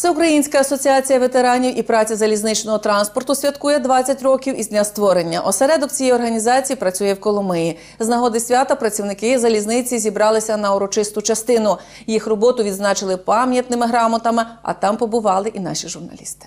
Всеукраїнська асоціація ветеранів і праці залізничного транспорту святкує 20 років із дня створення. Осередок цієї організації працює в Коломиї. З нагоди свята працівники залізниці зібралися на урочисту частину. Їх роботу відзначили пам'ятними грамотами, а там побували і наші журналісти.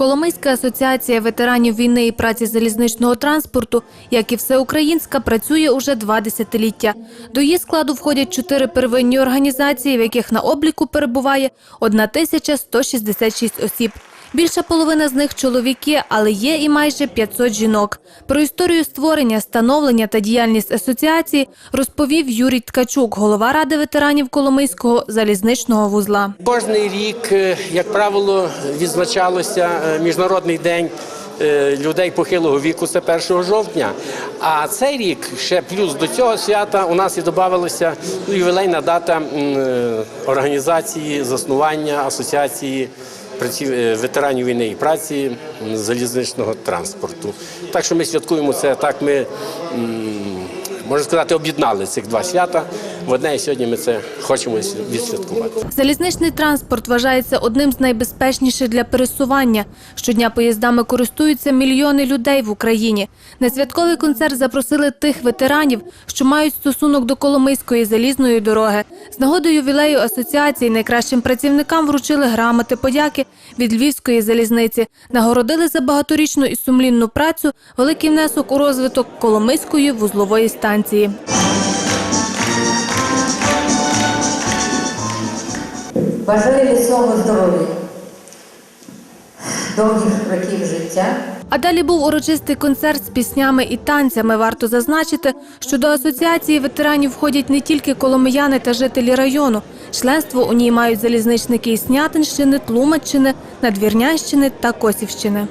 Коломийська асоціація ветеранів війни і праці залізничного транспорту, як і всеукраїнська, працює уже два десятиліття. До її складу входять чотири первинні організації, в яких на обліку перебуває 1166 осіб. Більша половина з них чоловіки, але є і майже 500 жінок. Про історію створення, становлення та діяльність асоціації розповів Юрій Ткачук, голова ради ветеранів Коломийського залізничного вузла. Кожний рік, е, як правило, відзначалося е, Міжнародний день людей похилого віку, це 1 жовтня. А цей рік ще плюс до цього свята у нас і додавалася ювілейна дата е, організації заснування асоціації е, ветеранів війни і праці залізничного транспорту. Так що ми святкуємо це так. Ми можна сказати, об'єднали цих два свята. Одне і сьогодні ми це хочемо відсвяткувати. Залізничний транспорт вважається одним з найбезпечніших для пересування. Щодня поїздами користуються мільйони людей в Україні. На святковий концерт запросили тих ветеранів, що мають стосунок до Коломийської залізної дороги. З нагодою ювілею асоціації найкращим працівникам вручили грамоти подяки від Львівської залізниці. Нагородили за багаторічну і сумлінну працю великий внесок у розвиток Коломийської вузлової станції. Бажаю міцного здоров'я, довгих років життя. А далі був урочистий концерт з піснями і танцями. Варто зазначити, що до асоціації ветеранів входять не тільки коломияни та жителі району. Членство у ній мають залізничники із Снятинщини, Тлумаччини, Надвірнянщини та Косівщини.